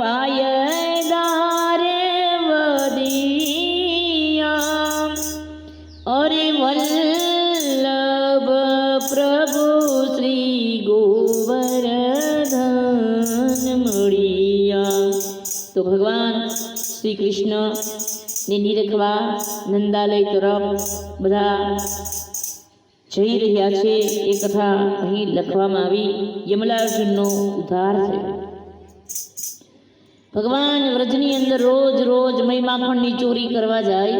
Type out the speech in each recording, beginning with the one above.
વાયદારે વદિયા અરે વલ્લભ પ્રભુ શ્રી ગોવર્ધન મળિયા તો ભગવાન શ્રી કૃષ્ણ ને નિરખવા નંદાલય તરફ બધા જઈ રહ્યા છે, એ કથા અહીં લખવામાં આવી. યમલાર્જુનનો ઉદ્ધાર થયો ભગવાન વ્રજની અંદર રોજ રોજ મહિમાખંડની ચોરી કરવા જાય.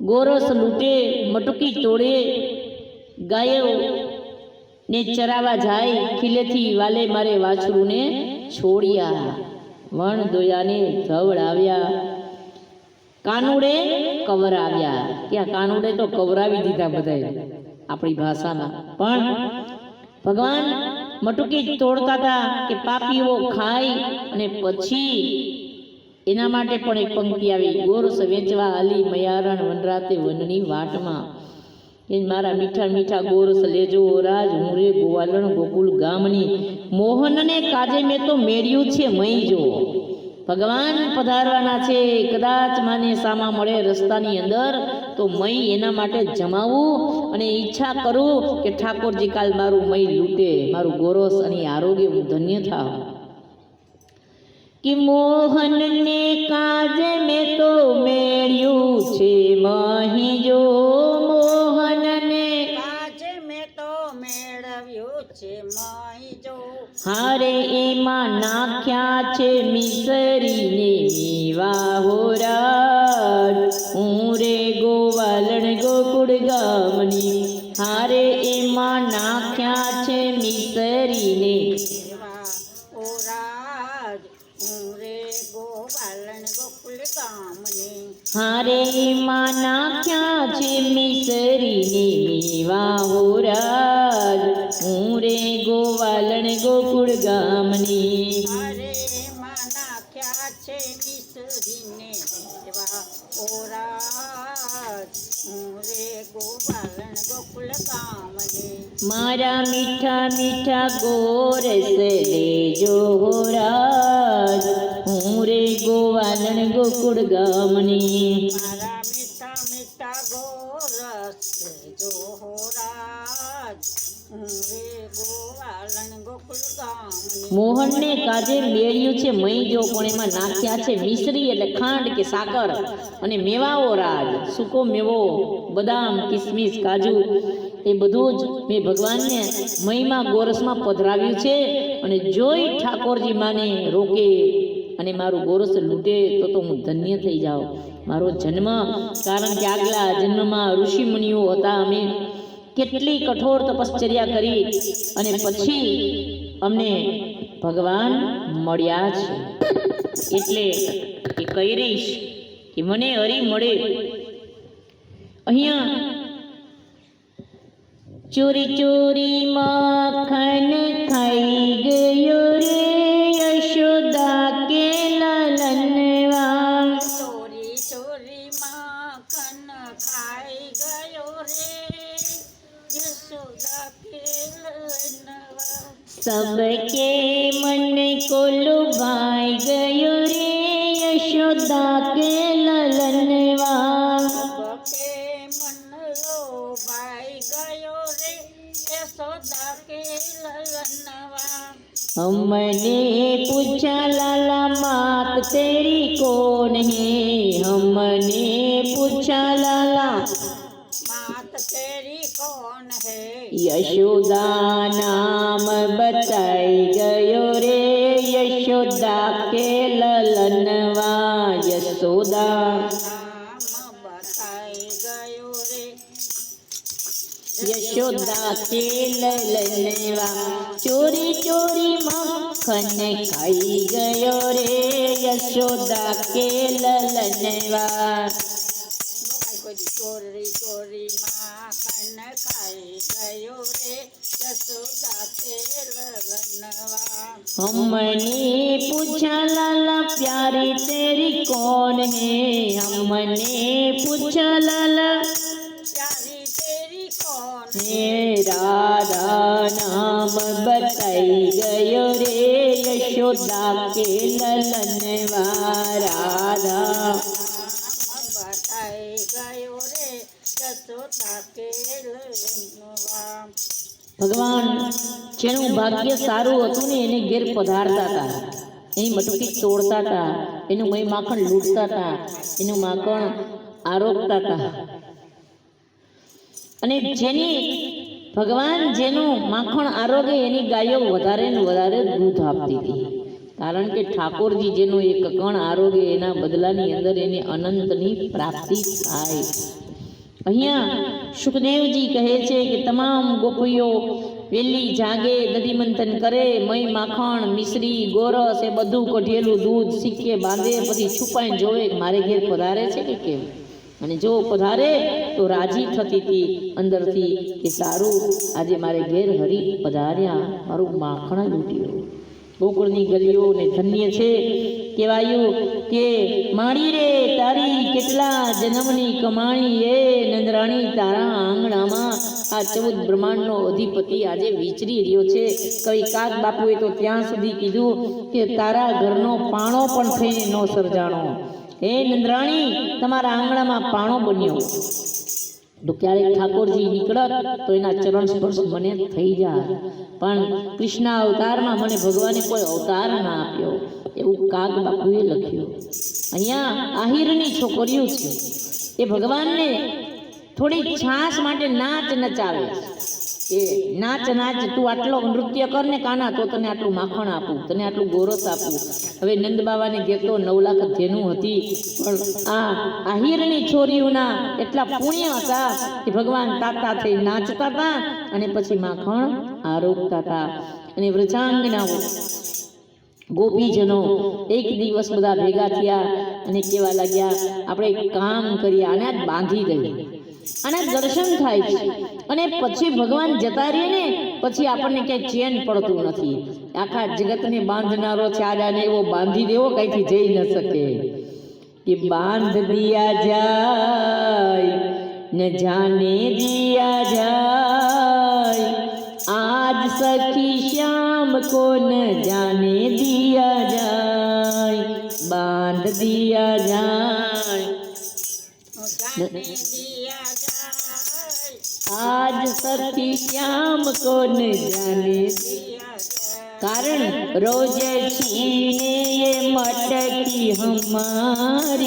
ગોરસ લૂંટે, મટુકી તોડે, ગાયો ને ચરાવા જાય. ખીલેથી વાલે મારે વાછરુને છોડ્યા. વણ દોયાને ધવડાવ્યા. કાનુડે કવરાવ્યા. ત્યાં કાનુડે તો કવરાવી દીધા બધાએ આપણી ભાષામાં. પણ ભગવાન મટુકી તોડતા હતા કે પાપીઓ ખાય અને પછી એના માટે પણ એક પંક્તિ આવી ગોરસ વેચવા આલી મયારણ વનરાતે વનની વાટમાં. એ મારા મીઠા મીઠા ગોરસ લેજો રાજ હું રે ગોવાલણ ગોકુલ ગામની. મોહનને કાજે મેં તો મેળ્યું છે મય જો. ભગવાન પધારવાના છે, કદાચ માને સામા મળે રસ્તાની અંદર. તો મય એના માટે જમાવું અને ઈચ્છા કરું કે ઠાકોરજી કાલ મારું મય લૂટે મારું ગોરસ અને આરોગ્ય હું ધન્ય થાવ કે મોહનને કાજે મેં તો મેળ્યું છે મહી જો હારે એમાં નાખ્યા છે મિસરીને મીવા હોરાજ હારે માના ક્યાં છે મિસરીને મીવા હોરાજ હું રે ગોવાલણ ગોકુળ ગામની ઓરાજ હું રે ગોવાલણ ગોકુળ ગામની મારા મીઠા મીઠા ગોરસ દેજો હોરાજ હું રે ગોવાલણ ગોકુળ ગામની. મારા મીઠા મીઠા ગોરસ દેજો હોરાજ મોહનને કાજે મેળ્યું છે મય જો પણ એમાં નાખ્યા છે મિશ્રી એટલે ખાંડ કે સાકર અને મેવાઓ રાજ. સૂકો મેવો, બદામ, કિસમિસ, કાજુ, એ બધું જ મેં ભગવાનને મહીમાં ગોરસમાં પધરાવ્યું છે અને જોઈ ઠાકોરજી માને રોકે અને મારું ગોરસ લૂંટે તો તો હું ધન્ય થઈ જાઉં. મારો જન્મ, કારણ કે આગલા જન્મમાં ઋષિમુનિઓ હતા, અમે કેટલી કઠોર તપશ્ચર્યા કરી અને પછી અમને ભગવાન મળ્યા છે. એટલે એ કહી રહીશ કે મને હરી મળે. અહીંયા ચોરી ચોરી માખણ तेरी कौन है हमने पूछा लाला मात तेरी कौन है यशोदा नाम યશોદા તેલ લેવા ચોરી ચોરી મખન ખાઈ ગયો રે યશોદા કેલ લેવા ચોરી ચોરી માખન ખાઈ ગયો રે યશોદા તેલ લનવા હમની પૂછા લાલા પ્યારી તેરી કોણ હે હમને પૂછા લાલા રાધા નામ બતાઈ ગયો રે યશોદા કે લલનવા રાધા બતાઈ ગયો રે યશોદા કે ભગવાન જેનું ભાગ્ય સારું હતું ને એને ઘેર પધારતા હતા. એની મટકી તોડતા હતા. એનું મય માખણ લૂંટતા હતા. એનું માખણ આરોપતા હતા. અને જેની ભગવાન જેનું માખણ આરોગે એની ગાયો વધારે ને વધારે દૂધ આપતી હતી. કારણ કે ઠાકોરજી જેનું એક કણ આરોગે એના બદલાની અંદર એને અનંતની પ્રાપ્તિ થાય. અહીંયા સુખદેવજી કહે છે કે તમામ ગોપીઓ વેલી, જાગે દધી મંથન કરે, મય, માખણ, મિશ્રી, ગોરસ, એ બધું કઢેલું દૂધ સિક્કે બાંધે, પછી છુપાઈને જોવે મારે ઘેર પધારે છે કે કેમ? અને જો પધારે, તો રાજી થતી હતી અંદરથી કે સારું, આજે મારે ઘેર હરી પધાર્યા, મારું માખણ લૂટ્યું ગોકુળની ગલીઓ ને ધન્ય છે. કહેવાયું કે, માણી રે, તારી કેટલા જન્મની કમાણી એ નંદરાણી તારા આંગણામાં. આ ચૌદ બ્રહ્માંડનો અધિપતિ આજે વિચરી રહ્યો છે. કવિ કાક બાપુએ તો ત્યાં સુધી કીધું કે, તારા ઘરનો પાણો પણ થઈને ન સર્જાણો. હે નંદરાણી, તમારા આંગણામાં પાણો બન્યો. તો ક્યારેક ઠાકોરજી નીકળત તો એના ચરણ સ્પર્શ મને થઈ જાય પણ કૃષ્ણ અવતારમાં મને ભગવાને કોઈ અવતાર ના આપ્યો. એવું કાગ બાપુએ લખ્યું. અહીંયા આહિરની છોકરીઓ છે. એ ભગવાનને થોડી છાશ માટે નાચ નચાવે નાચ નાચ તું આટલો નૃત્ય કર ને કાના તો તને આટલું માખણ આપું તને આટલું ગોરસ આપું. હવે નંદ બાબાને ઘેર નવ લાખ ધેનું હતી પણ આ આહિરની છોરીઓના એટલા પુણ્ય હતા કે ભગવાન તાતા થઈ નાચતા હતા અને પછી માખણ આરોગતા હતા અને વ્રજાંગનાઓ ગોપીજનો એક દિવસ બધા ભેગા થયા અને કેવા લાગ્યા આપણે કામ કરીએ આને બાંધી દઈએ. આના દર્શન થાય છે. અને પછી ભગવાન જતા રહે ને, પછી આપણને ક્યાંય ચેન પડતું નથી. આખા જગતને બાંધનારો છે આડાને એવો બાંધી દેવો, કંઈથી જઈ ન શકે. કે બાંધ દિયા જાય, ને જાને દિયા જાય. આજ સખી શ્યામ કો ન જાને દિયા જાય? બાંધ દિયા જાય. આજ સતી શ્યામ કોને જાને કારણ રોજ છીને એ મટકી હમારી.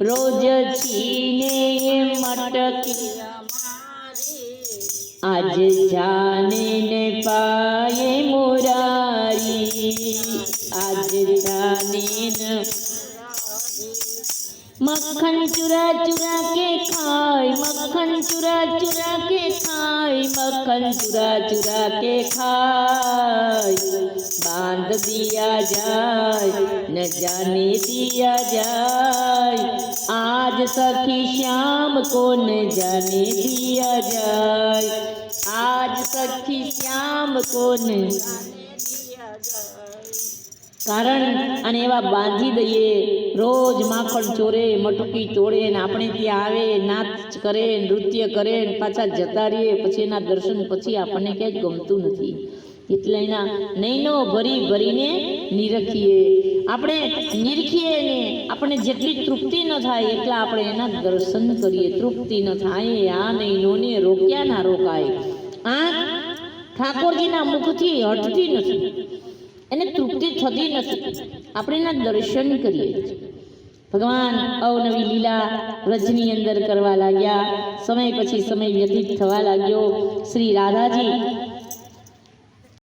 રોજ છીને એ મટકી આજ જાને ને પાયે મોરારી. આજ मक्खन चुरा चुरा के खाए, मक्खन चुरा चुरा के खाए, मक्खन चुरा चुरा के खाए। बाँध दिया जाए, न जाने दिया जाए। आज सखी श्याम को न जाने दिया जाए। आज सखी श्याम को न કારણ અને એવા બાંધી દઈએ, રોજ માખણ ચોરે, મટકી તોડે ને આપણે ત્યાં આવે, નાચ કરે, નૃત્ય કરે ને પાછા જતા રહીએ, પછી એના દર્શન પછી આપણને ક્યાંય ગમતું નથી. એટલે એના નૈનો ભરી ભરીને નિરખીએ. આપણે નિરખીએ ને આપણે જેટલી તૃપ્તિ ન થાય એટલા આપણે એના દર્શન કરીએ. તૃપ્તિ ન થાય આ નૈનોને રોક્યા ના રોકાય. આ ઠાકોરજીના મુખથી હટતી નથી. એને તૃપ્તિ થતી નથી. આપણે એના દર્શન કરીએ. ભગવાન અવનવી લીલા વ્રજની અંદર કરવા લાગ્યા. સમય પછી સમય વ્યતીત થવા લાગ્યો. શ્રી રાધાજી